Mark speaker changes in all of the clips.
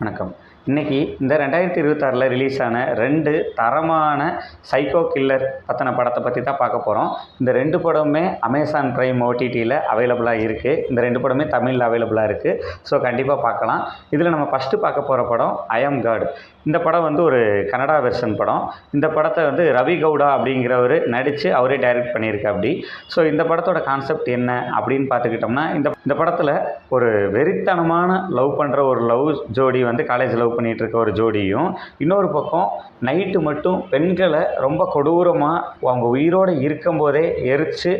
Speaker 1: வணக்கம். இன்னைக்கு இந்த ரெண்டாயிரத்தி இருபத்தாறில் ரிலீஸ் ஆன ரெண்டு தரமான சைக்கோ கில்லர் பற்றின படத்தை பற்றி தான் பார்க்க போகிறோம் இந்த ரெண்டு படமுமே அமேசான் ப்ரைம் ஓடிடியில் அவைலபிளாக இருக்குது இந்த ரெண்டு படமே தமிழில் அவைலபிளாக இருக்குது ஸோ கண்டிப்பாக பார்க்கலாம். இதில் நம்ம ஃபஸ்ட்டு பார்க்க போகிற படம் ஐஎம் காட் இந்த படம் வந்து ஒரு கனடா வெர்ஷன் படம். இந்த படத்தை வந்து ரவி கவுடா அப்படிங்கிறவர் நடித்து அவரே டைரக்ட் பண்ணியிருக்கு அப்படி. ஸோ இந்த படத்தோட கான்செப்ட் என்ன அப்படின்னு பார்த்துக்கிட்டோம்னா இந்த இந்த படத்தில் ஒரு வெறித்தனமான லவ் பண்ணுற ஒரு லவ் ஜோடி வந்து காலேஜ் லவ் பண்ணிகிட்டு இருக்க ஒரு ஜோடியும். இன்னொரு பக்கம் நைட்டு மட்டும் பெண்களை ரொம்ப கொடூரமாக அவங்க உயிரோடு இருக்கும்போதே எரித்து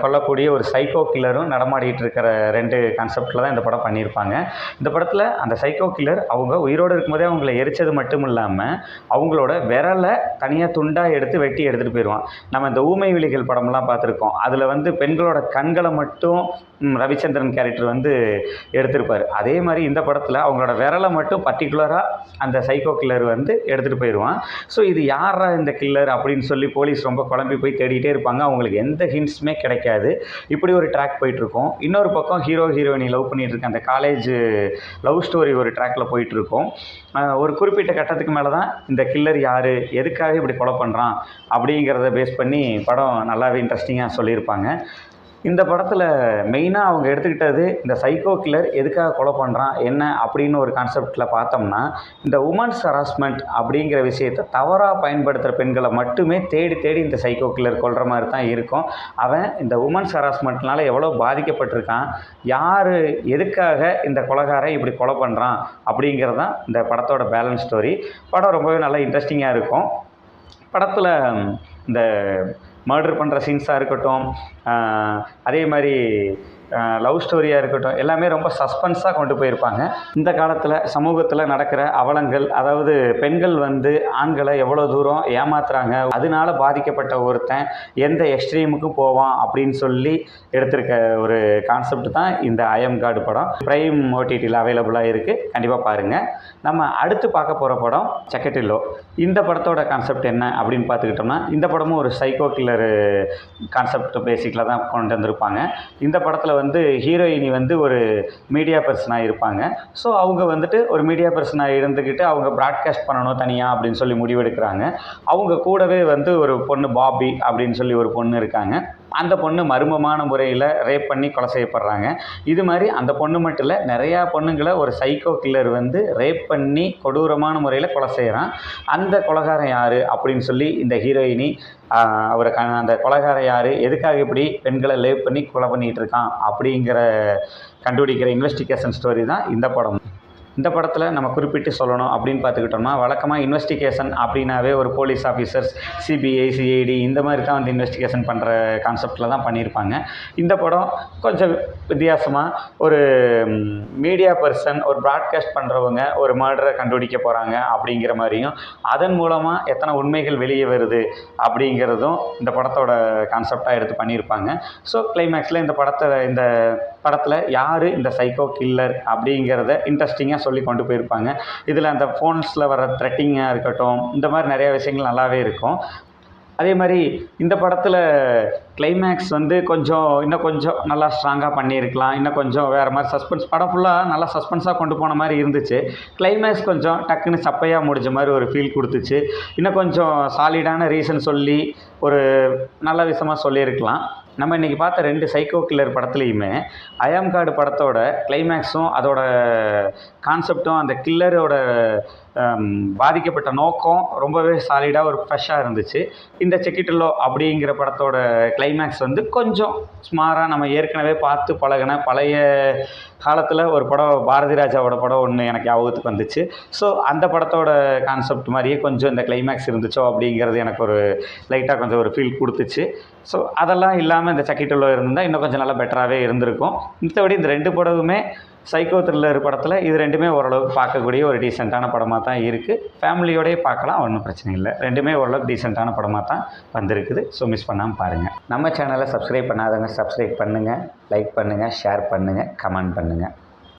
Speaker 1: கொல்லக்கூடிய ஒரு சைக்கோ கில்லரும் நடமாடிட்டு இருக்கிற ரெண்டு கான்செப்டில் தான் இந்த படம் பண்ணியிருப்பாங்க. இந்த படத்தில் அந்த சைக்கோ கில்லர் அவங்க உயிரோடு இருக்கும்போதே அவங்கள எரிச்சது மட்டும் இல்லாமல் அவங்களோட விரலை தனியாக துண்டாக எடுத்து வெட்டி எடுத்துகிட்டு போயிடுவான் நம்ம இந்த ஊமை விழிகள் படம்லாம் பார்த்துருக்கோம். அதில் வந்து பெண்களோட கண்களை மட்டும் ரவிச்சந்திரன் கேரக்டர் வந்து எடுத்திருப்பார். அதே மாதிரி இந்த படத்தில் அவங்களோட விரல் மட்டும் பர்டிகுலராக அந்த சைக்கோ கில்லர் வந்து எடுத்துகிட்டு போயிடுவான். ஸோ இது யாரா இந்த கில்லர் அப்படின்னு சொல்லி போலீஸ் ரொம்ப குழம்பி போய் தேடிட்டே இருப்பாங்க. அவங்களுக்கு எந்த ஹிண்ட்ஸுமே கிடைக்காது. இப்படி ஒரு ட்ராக் போயிட்டுருக்கும். இன்னொரு பக்கம் ஹீரோ ஹீரோயினி லவ் பண்ணிட்டு இருக்க அந்த காலேஜ் லவ் ஸ்டோரி ஒரு ட்ராக்கில் போயிட்டுருக்கும். ஒரு குறிப்பிட்ட கட்டத்துக்கு மேலே தான் இந்த கில்லர் யார்? எதுக்காக இப்படி கொலை பண்ணுறான் அப்படிங்கிறத பேஸ் பண்ணி படம் நல்லாவே இன்ட்ரெஸ்டிங்காக சொல்லியிருப்பாங்க. இந்த படத்தில் மெயினாக அவங்க எடுத்துக்கிட்டது இந்த சைக்கோ கில்லர் எதுக்காக கொலை பண்ணுறான் என்ன அப்படின்னு ஒரு கான்செப்டில் பார்த்தோம்னா இந்த உமன்ஸ் ஹராஸ்மெண்ட் அப்படிங்கிற விஷயத்தை தவறாக பயன்படுத்துகிற பெண்களை மட்டுமே தேடி தேடி இந்த சைக்கோ கில்லர் கொள்கிற மாதிரி தான் இருக்கும். அவன் இந்த உமன்ஸ் ஹராஸ்மெண்ட்னால எவ்வளோ பாதிக்கப்பட்டிருக்கான் யார் எதுக்காக இந்த கொலகாரை இப்படி கொலை பண்ணுறான் அப்படிங்கிறது தான் இந்த படத்தோட பேலன்ஸ் ஸ்டோரி படம் ரொம்பவே நல்லா இன்ட்ரெஸ்டிங்காக இருக்கும். படத்தில் இந்த மர்டர் பண்ணுற சீன்ஸாக இருக்கட்டும் அதே மாதிரி லவ் ஸ்டோரியாக இருக்கட்டும் எல்லாமே ரொம்ப சஸ்பென்ஸாக கொண்டு போயிருப்பாங்க. இந்த காலத்தில் சமூகத்தில் நடக்கிற அவலங்கள் அதாவது பெண்கள் வந்து ஆண்களை எவ்வளோ தூரம் ஏமாத்துறாங்க அதனால பாதிக்கப்பட்ட ஒருத்தன் எந்த எக்ஸ்ட்ரீமுக்கும் போவான் அப்படின்னு சொல்லி எடுத்திருக்க ஒரு கான்செப்ட் தான் இந்த ஐஎம் கார்டு படம். ப்ரைம் ஓடிடியில் அவைலபிளாக இருக்குது கண்டிப்பாக பாருங்கள் நம்ம அடுத்து பார்க்க போகிற படம் செக்கட்டில்லோ இந்த படத்தோட கான்செப்ட் என்ன அப்படின்னு பார்த்துக்கிட்டோம்னா இந்த படமும் ஒரு சைக்கோ கில்லர் கான்செப்ட் பேசிக்கில் தான் கொண்டு வந்திருப்பாங்க. இந்த படத்தில் வந்து ஹீரோயினி வந்து ஒரு மீடியா பர்சனாக இருப்பாங்க. ஸோ அவங்க வந்துட்டு ஒரு மீடியா பர்சனாக இருந்துக்கிட்டு அவங்க ப்ராட்காஸ்ட் பண்ணணும் தனியாக அப்படின்னு சொல்லி முடிவெடுக்கிறாங்க. அவங்க கூடவே வந்து ஒரு பொண்ணு பாபி அப்படின்னு சொல்லி ஒரு பொண்ணு இருக்காங்க. அந்த பொண்ணு மர்மமான முறையில் ரேப் பண்ணி கொலை செய்யப்படுறாங்க. இது மாதிரி அந்த பொண்ணு மட்டும் இல்லை நிறையா பொண்ணுங்களை ஒரு சைக்கோ கில்லர் வந்து ரேப் பண்ணி கொடூரமான முறையில் கொலை செய்கிறான் அந்த கொலகாரம் யார் அப்படின்னு சொல்லி இந்த ஹீரோயினி அவரை க அந்த கொலகாரம் யார் எதுக்காக இப்படி பெண்களை லேப் பண்ணி கொலை பண்ணிகிட்டு இருக்கான் அப்படிங்கிற கண்டுபிடிக்கிற இன்வெஸ்டிகேஷன் ஸ்டோரி தான் இந்த படம். இந்த படத்தில் நம்ம குறிப்பிட்டு சொல்லணும் அப்படின்னு பார்த்துக்கிட்டோம்னா வழக்கமாக இன்வெஸ்டிகேஷன் அப்படின்னாவே ஒரு போலீஸ் ஆஃபீஸர்ஸ் சிபிஐ சிஐடி இந்த மாதிரி தான் வந்து இன்வெஸ்டிகேஷன் பண்ணுற கான்செப்டில் தான் பண்ணியிருப்பாங்க. இந்த படம் கொஞ்சம் வித்தியாசமாக ஒரு மீடியா பர்சன் ஒரு ப்ராட்காஸ்ட் பண்ணுறவங்க ஒரு மர்டரை கண்டுபிடிக்க போகிறாங்க அப்படிங்கிற மாதிரியும் அதன் மூலமாக எத்தனை உண்மைகள் வெளியே வருது அப்படிங்கிறதும் இந்த படத்தோட கான்செப்டாக எடுத்து பண்ணியிருப்பாங்க. ஸோ கிளைமேக்ஸில் இந்த படத்தை இந்த படத்தில் யார் இந்த சைக்கோ கில்லர் அப்படிங்கிறத இன்ட்ரெஸ்டிங்காக சொல்லி கொண்டு போயிருப்பாங்க. இதில் அந்த ஃபோன்ஸில் வர த்ரெட்டிங்காக இருக்கட்டும் இந்த மாதிரி நிறையா விஷயங்கள் நல்லாவே இருக்கும். அதே மாதிரி இந்த படத்தில் கிளைமேக்ஸ் வந்து கொஞ்சம் இன்னும் கொஞ்சம் நல்லா ஸ்ட்ராங்காக பண்ணியிருக்கலாம். இன்னும் கொஞ்சம் வேறு மாதிரி சஸ்பென்ஸ் படம் ஃபுல்லாக நல்லா சஸ்பென்ஸாக கொண்டு போன மாதிரி இருந்துச்சு. கிளைமேக்ஸ் கொஞ்சம் டக்குன்னு சப்பையாக முடிஞ்ச மாதிரி ஒரு ஃபீல் கொடுத்துச்சு. இன்னும் கொஞ்சம் சாலிடான ரீசன் சொல்லி ஒரு நல்ல விஷயமாக சொல்லியிருக்கலாம். நம்ம இன்றைக்கி பார்த்த ரெண்டு சைக்கோ கில்லர் படத்துலையுமே அயாம் கார்டு படத்தோட கிளைமேக்ஸும் அதோட கான்செப்டும் அந்த கில்லரோட பாதிக்கப்பட்ட நோக்கம் ரொம்பவே சாலிடாக ஒரு ஃப்ரெஷ்ஷாக இருந்துச்சு. இந்த செக்கிட்டலோ அப்படிங்கிற படத்தோட கிளைமேக்ஸ் வந்து கொஞ்சம் சுமாராக நம்ம ஏற்கனவே பார்த்து பழகின பழைய காலத்தில் ஒரு படம் பாரதி ராஜாவோட படம் ஒன்று எனக்கு ஞாபகத்துக்கு வந்துச்சு. ஸோ அந்த படத்தோட கான்செப்ட் மாதிரியே கொஞ்சம் இந்த கிளைமேக்ஸ் இருந்துச்சோ அப்படிங்கிறது எனக்கு ஒரு லைட்டாக கொஞ்சம் ஒரு ஃபீல் கொடுத்துச்சு. ஸோ அதெல்லாம் இல்லாமல் இந்த சக்கிட்டலோ இருந்தால் இன்னும் கொஞ்சம் நல்லா பெட்டராகவே இருந்திருக்கும். மத்தபடி இந்த ரெண்டு படமுமே சைக்கோ த்ரில்லர் படத்தில் இது ரெண்டுமே ஓரளவுக்கு பார்க்கக்கூடிய ஒரு டீசெண்டான படமாக தான் இருக்குது ஃபேமிலியோடயே பார்க்கலாம் ஒன்றும் பிரச்சனை இல்லை. ரெண்டுமே ஓரளவுக்கு டீசெண்டான படமாக தான் வந்திருக்குது. ஸோ மிஸ் பண்ணாமல் பாருங்கள் நம்ம சேனலை சப்ஸ்கிரைப் பண்ணாதவங்க சப்ஸ்கிரைப் பண்ணுங்கள் லைக் பண்ணுங்கள் ஷேர் பண்ணுங்கள் கமெண்ட் பண்ணுங்கள்